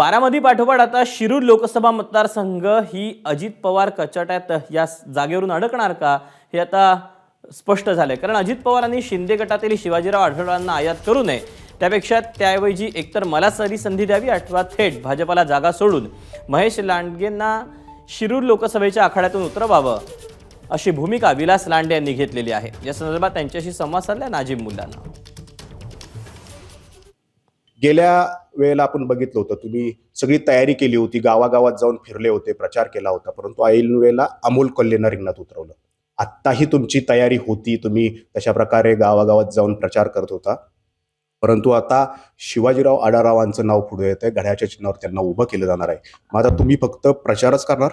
बारामती पाठोपाठ आता शिरूर लोकसभा मतदारसंघ ही अजित पवार कचाट्यात या जागेवरून अडकणार का हे आता स्पष्ट झालंय. कारण अजित पवारांनी शिंदे गटातील शिवाजीराव आढळरावांना आयात करू नये. त्यापेक्षा त्याऐवजी एकतर मला सारी संधी द्यावी अथवा थेट भाजपाला जागा सोडून महेश लांडगेंना शिरूर लोकसभेच्या आखाड्यातून उतरवावं अशी भूमिका विलास लांडे यांनी घेतलेली आहे. या संदर्भात त्यांच्याशी संवाद साधला नाजीम मुलांना गेल्या वेळेला आपण बघितलं होतं. तुम्ही सगळी तयारी केली होती. गावागावात जाऊन फिरले होते. प्रचार केला होता. परंतु ऐन वेळेला अमोल कल्लेनं रिंगणात उतरवलं. आत्ताही तुमची तयारी होती. तुम्ही तशा प्रकारे गावागावात जाऊन प्रचार करत होता. परंतु आता शिवाजीराव आडारावांचं नाव पुढे येत आहे घड्याच्या चिन्हावर त्यांना उभं केलं जाणार आहे. मग आता तुम्ही फक्त प्रचारच करणार?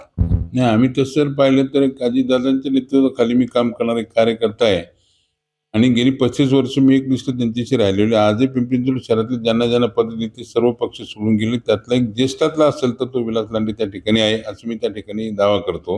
नाही आम्ही तसं पाहिलं तर काजीदादांच्या नेतृत्वाखाली मी काम करणारे कार्यकर्ता आहे. आणि गेली पस्तीस वर्ष मी एक निष्ठ त्यांच्याशी राहिलेलो आजही पिंपरी चिंचवड शहरातील ज्यांना ज्यांना पद देते ते सर्व पक्ष सोडून गेले. त्यातला एक ज्येष्ठातला असेल तर तो विलास लांडे त्या ठिकाणी आहे असं मी त्या ठिकाणी दावा करतो.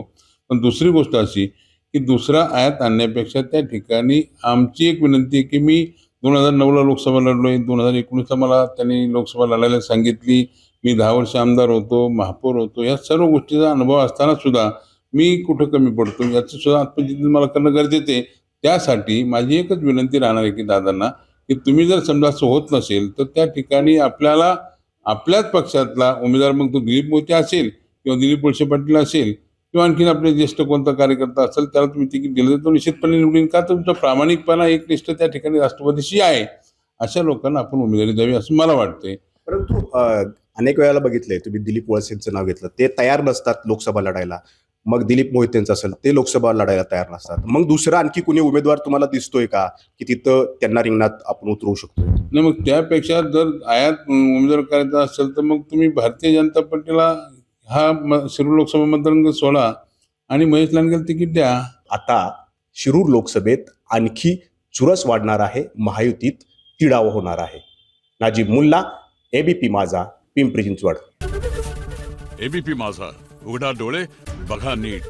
पण दुसरी गोष्ट अशी की दुसरा आयात आणण्यापेक्षा त्या ठिकाणी आमची एक विनंती आहे की मी दोन हजार नऊला लोकसभा लढलोय दोन हजार एकोणीसला मला त्यांनी लोकसभा लढायला सांगितली. मी दहा वर्ष आमदार होतो महापौर होतो. या सर्व गोष्टीचा अनुभव असताना सुद्धा मी कुठं कमी पडतो याचं सुद्धा आत्मचिंतन मला करणं गरजेचं आहे. त्यासाठी माझी एकच विनंती राहणार आहे की दादांना की तुम्ही जर समजा असं होत नसेल तर त्या ठिकाणी आपल्याला आपल्याच पक्षातला उमेदवार मग तो दिलीप मोते असेल किंवा दिलीप वळसे पाटील असेल किंवा आणखीन आपले ज्येष्ठ कोणता कार्यकर्ता असेल त्याला तुम्ही तिकीट दिलं तर तो निश्चितपणे निवडून का? तुमचा प्रामाणिकपणा एक निष्ठ त्या ठिकाणी राष्ट्रवादीशी आहे. अशा लोकांना आपण उमेदवारी द्यावी असं मला वाटतंय. परंतु अनेक वेळेला बघितलंय तुम्ही दिलीप वळसेंचं नाव घेतलं ते तयार नसतात लोकसभा लढायला. मग दिलीप मोहितेंचं असेल ते लोकसभा लढायला तयार नसतात. मग दुसरा आणखी कुणी उमेदवार तुम्हाला दिसतोय का की तिथं त्यांना रिंगणात आपण उतरवू शकतो नाही मग त्यापेक्षा जर आयात उमेदवार करायचा असेल तर मग तुम्ही भारतीय जनता पार्टीला हा म शिरूर लोकसभा मतदारसंघ सोडा आणि महेश लांडगेला तिकीट द्या. आता शिरूर लोकसभेत आणखी चुरस वाढणार आहे महायुतीत तिडाव होणार आहे. नाजीब मुल्ला एबीपी माझा पिंपरी चिंचवड. एबीपी माझा उघडा डोळे बघा नीट.